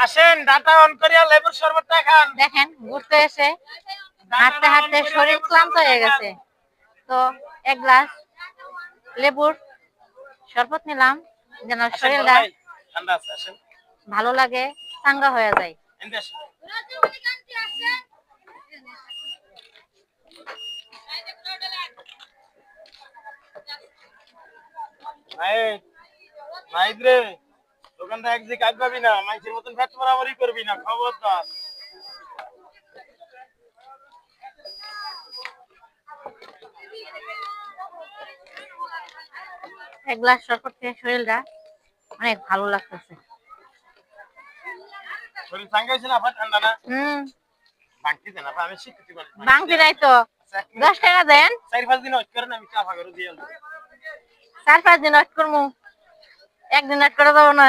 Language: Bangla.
আসেন ডাটা অন করিয়া লেবুর শরবতটা খান। দেখেন ঘুরতে এসে হাঁটতে হাঁটতে শরীর ক্লান্ত হয়ে গেছে। তো এক গ্লাস লেবুর শরবত নিলাম যেন শরীরটা ভালো লাগে চাঙ্গা হয়ে যায়। এনতে আসেন। দোকানটা একদিকে না মাইসের মতন ফ্যাট মারামারি করবি না খবরদার। এক গ্লাস শরবত খেয়ে শরীরটা অনেক ভালো লাগতেছে। শরীর না আবার ঠান্ডা না? হম। বাংতি দেন আপা, আমি শিখতে পারি। বাংতি নাই তো। আচ্ছা, টাকা দেন। চার পাঁচ দিন ওয়েট করেন আমি চা ফাঁকা দিয়ে চার পাঁচ দিন ওয়েট করব একদিন এক করে দেবো না।